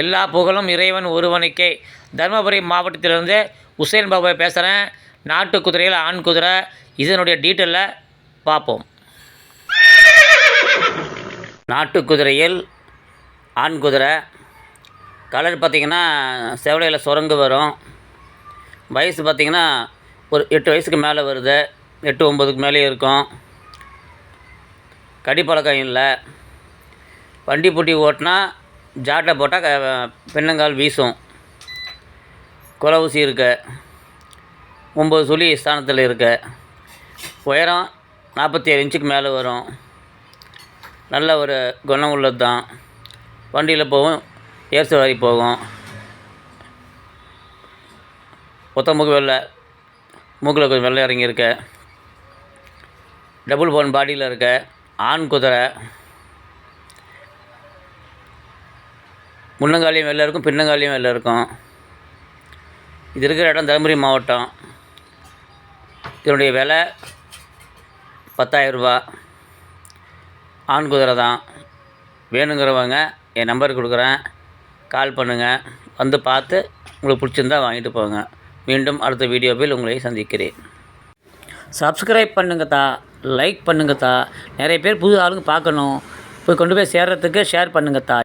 எல்லா புகழும் இறைவன் ஒருவனுக்கே. தருமபுரி மாவட்டத்திலிருந்து உசேன் பாபா பேசுகிறேன் நாட்டு குதிரையில் ஆண் குதிரை இதனுடைய டீட்டெயிலில் பார்ப்போம். நாட்டு குதிரையில் ஆண் குதிரை. கலர் பார்த்திங்கன்னா செவலையில் சுரங்கு வரும். வயசு பார்த்திங்கன்னா ஒரு எட்டு வயசுக்கு மேலே வருது. எட்டு ஒம்பதுக்கு மேலேயே இருக்கும். கடிப்பழக்கம் இல்லை. வண்டி பூட்டி ஓட்டினா ஜாட்டை போட்டால் பெண்ணங்கால் பின்னங்கால் வீசும். குல ஊசி இருக்கு. ஒம்பது சுழி ஸ்தானத்தில் இருக்க. உயரம் நாற்பத்தி ஏழு இன்ச்சுக்கு மேலே வரும். நல்ல ஒரு குணம் உள்ளது தான் வண்டியில் போகும் ஏர் சவாரி போகும். ஒத்த மூக்கு வெள்ளை மூக்கில் கொஞ்சம் வெள்ளை இறங்கியிருக்க. டபுள் போன் பாடியில் இருக்க. ஆண் குதிரை. முன்னங்காலியும் வெளில இருக்கும் பின்னங்காலியும் வெளில இருக்கும். இது இருக்கிற இடம் தருமபுரி மாவட்டம். இதனுடைய விலை பத்தாயிரரூபா. ஆண் குதிரை தான். வேணுங்கிறவங்க என் நம்பர் கொடுக்குறேன். கால் பண்ணுங்கள் வந்து பார்த்து உங்களுக்கு பிடிச்சிருந்தா வாங்கிட்டு போங்க. மீண்டும் அடுத்த வீடியோவில் உங்களை சந்திக்கிறேன். சப்ஸ்கிரைப் பண்ணுங்கத்தா லைக் பண்ணுங்கத்தா நிறைய பேர் புது ஆளுங்க பார்க்கணும். போய் கொண்டு போய் சேர்கிறதுக்கு ஷேர் பண்ணுங்கத்தா